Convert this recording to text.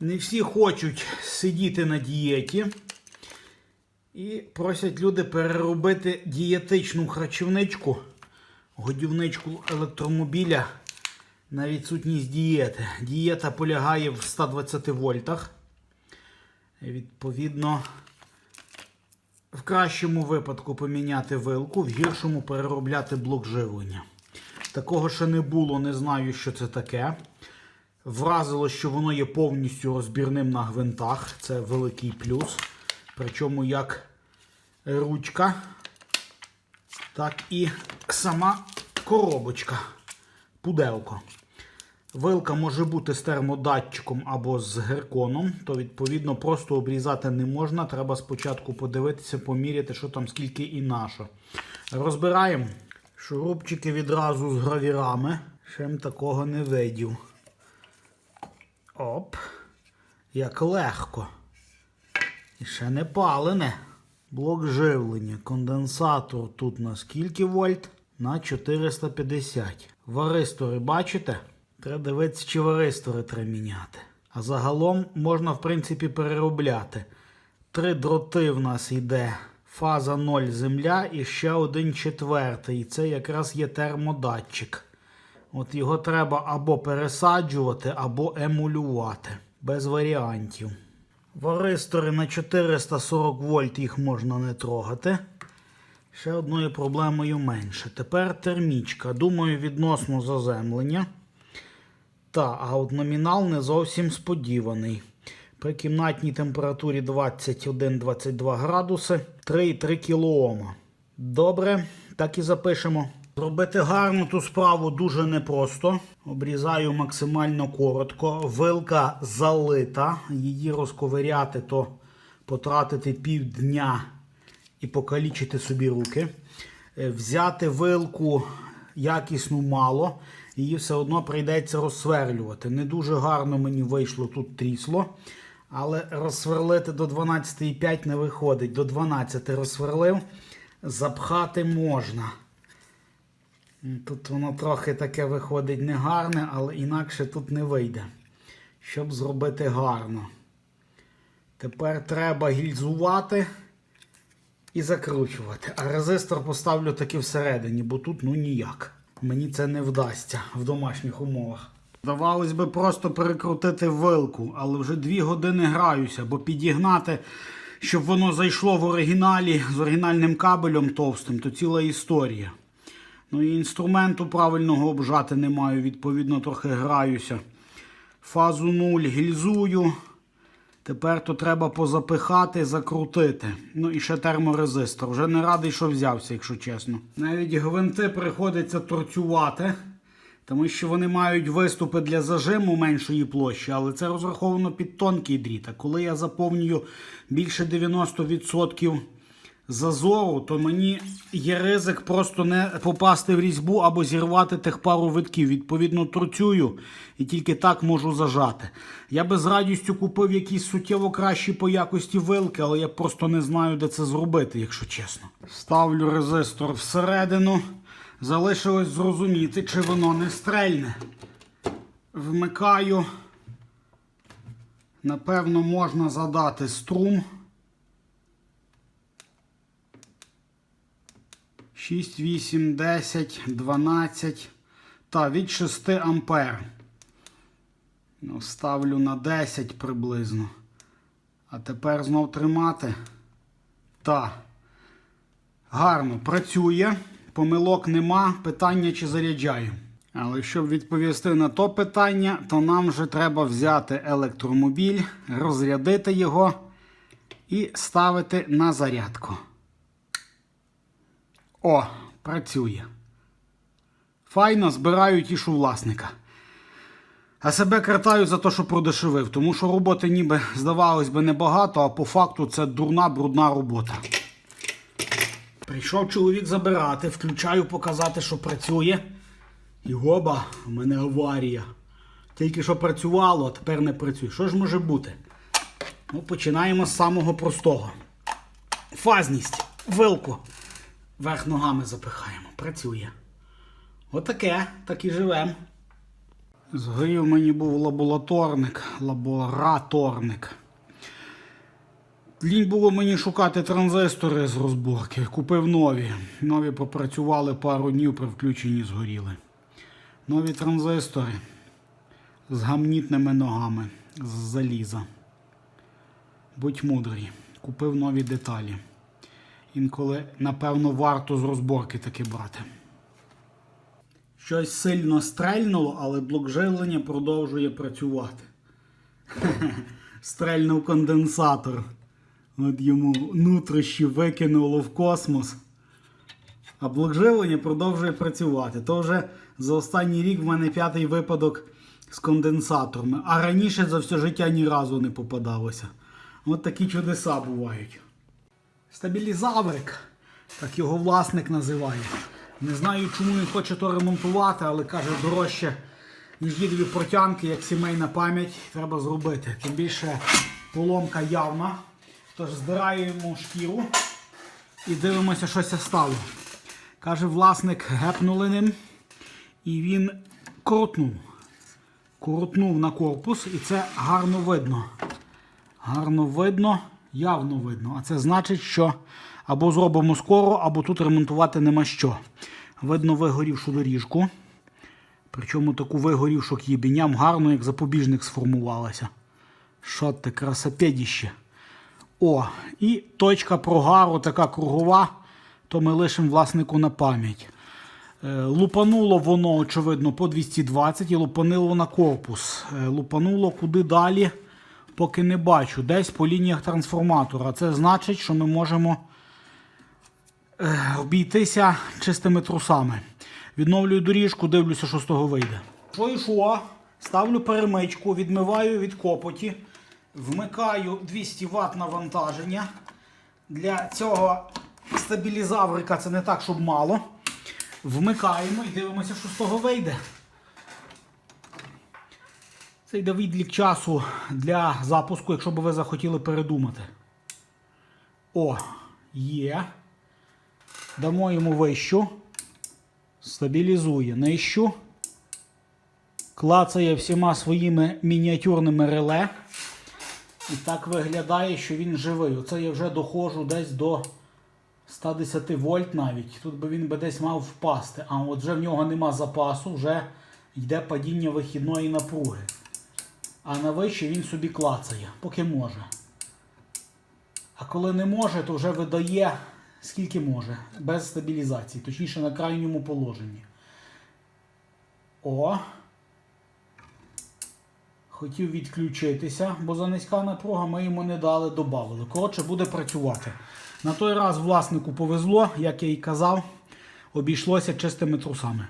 Не всі хочуть сидіти на дієті. І просять люди переробити дієтичну харчівничку, годівничку електромобіля на відсутність дієти. Дієта полягає в 120 вольтах. Відповідно, в кращому випадку поміняти вилку, в гіршому переробляти блок живлення. Такого ще не було, не знаю, що це таке. Вразило, що воно є повністю розбірним на гвинтах. Це великий плюс. Причому як ручка, так і сама коробочка, пуделко. Вилка може бути з термодатчиком або з герконом, то відповідно просто обрізати не можна. Треба спочатку подивитися, поміряти, що там скільки і на що. Розбираємо шурупчики відразу з гравірами. Ще такого не видів. Оп. Як легко. І ще не палене. Блок живлення. Конденсатор тут на скільки вольт? На 450. Варистори бачите? Треба дивитися, чи варистори треба міняти. А загалом можна, в принципі, переробляти. Три дроти в нас йде. Фаза 0 земля і ще один четвертий. І це якраз є термодатчик. От його треба або пересаджувати, або емулювати. Без варіантів. Варистори на 440 вольт їх можна не трогати. Ще одною проблемою менше. Тепер термічка. Думаю, відносно заземлення. Та, а от номінал не зовсім сподіваний. При кімнатній температурі 21-22 градуси 3,3 кОм. Добре, так і запишемо. Зробити гарну ту справу дуже непросто. Обрізаю максимально коротко. Вилка залита. Її розковиряти, то потратити півдня і покалічити собі руки. Е, Взяти вилку якісну мало, її все одно прийдеться розсверлювати. Не дуже гарно мені вийшло тут трісло. Але розсверлити до 12,5 не виходить. До 12 розсверлив, запхати можна. Тут воно трохи таке виходить негарне, але інакше тут не вийде. Щоб зробити гарно. Тепер треба гільзувати і закручувати. А резистор поставлю таки всередині, бо тут ну ніяк. Мені це не вдасться в домашніх умовах. Здавалось би, просто перекрутити вилку, але вже дві години граюся, бо підігнати, щоб воно зайшло в оригіналі з оригінальним кабелем товстим, то ціла історія. Ну і інструменту правильного обжати не маю, відповідно, трохи граюся. Фазу 0 гільзую. Тепер то треба позапихати, закрутити. Ну і ще терморезистор. Вже не радий, що взявся, якщо чесно. Навіть гвинти приходиться торцювати, тому що вони мають виступи для зажиму меншої площі, але це розраховано під тонкий дріт. А коли я заповнюю більше 90% зазору, то мені є ризик просто не попасти в різьбу або зірвати тих пару витків. Відповідно, торцюю і тільки так можу зажати. Я би з радістю купив якісь суттєво кращі по якості вилки, але я просто не знаю, де це зробити, якщо чесно. Ставлю резистор всередину. Залишилось зрозуміти, чи воно не стрельне. Вмикаю. Напевно, можна задати струм. 6, 8, 10, 12 та від 6 ампер. Ну, ставлю на 10 приблизно. А тепер знов тримати. Та. Гарно працює. Помилок нема. Питання чи заряджаю. Але щоб відповісти на то питання, то нам вже треба взяти електромобіль, розрядити його і ставити на зарядку. О, працює. Файно збираю тішу власника. А себе картаю за те, що продешевив, тому що роботи ніби здавалось би небагато, а по факту це дурна, брудна робота. Прийшов чоловік забирати, включаю показати, що працює. І гоба, в мене аварія. Тільки що працювало, а тепер не працює. Що ж може бути? Ну, починаємо з самого простого. Фазність. Вилку. Верх ногами запихаємо. Працює. Отаке, так і живемо. Згорів мені був лабораторник, лабораторник. Лінь було мені шукати транзистори з розборки. Купив нові. Нові попрацювали пару днів при включенні згоріли. Нові транзистори з гамнітними ногами з заліза. Будь мудрий. Купив нові деталі. Інколи, напевно, варто з розборки таки брати. Щось сильно стрельнуло, але блок живлення продовжує працювати. Стрельнув конденсатор. От йому нутрощі викинуло в космос. А блок живлення продовжує працювати. То вже за останній рік в мене п'ятий випадок з конденсаторами. А раніше за все життя ні разу не попадалося. От такі чудеса бувають. Стабілізаврик, так його власник називає. Не знаю, чому він хоче то ремонтувати, але каже, дорожче, ніж дідові протянки, як сімейна пам'ять, треба зробити. Тим більше поломка явна. Тож здираємо шкіру і дивимося, що це стало. Каже, власник гепнули ним і він коротнув. Коротнув на корпус, і це гарно видно. Гарно видно, явно видно. А це значить, що або зробимо скоро, або тут ремонтувати нема що. Видно вигорівшу доріжку. Причому таку вигорівшу їбіням гарно, як запобіжник сформувалася. Що ти, красопедіще. О, і точка прогару така кругова, то ми лишимо власнику на пам'ять. Е, Лупануло воно, очевидно, по 220 і лупанило на корпус. Е, Лупануло куди далі, поки не бачу. Десь по лініях трансформатора. Це значить, що ми можемо е, обійтися чистими трусами. Відновлюю доріжку, дивлюся, що з того вийде. І що? Ставлю перемичку, відмиваю від копоті, вмикаю 200 Вт навантаження. Для цього стабілізаврика це не так, щоб мало. Вмикаємо і дивимося, що з того вийде. Це йде відлік часу для запуску, якщо б ви захотіли передумати. О, є. Дамо йому вищу. Стабілізує нижчу. Клацає всіма своїми мініатюрними реле. І так виглядає, що він живий. Оце я вже доходжу десь до 110 вольт навіть. Тут би він би десь мав впасти. А от вже в нього нема запасу, вже йде падіння вихідної напруги. А на вище він собі клацає, поки може. А коли не може, то вже видає скільки може, без стабілізації, точніше на крайньому положенні. О. Хотів відключитися, бо за низька напруга ми йому не дали, додали. Коротше, буде працювати. На той раз власнику повезло, як я і казав, обійшлося чистими трусами.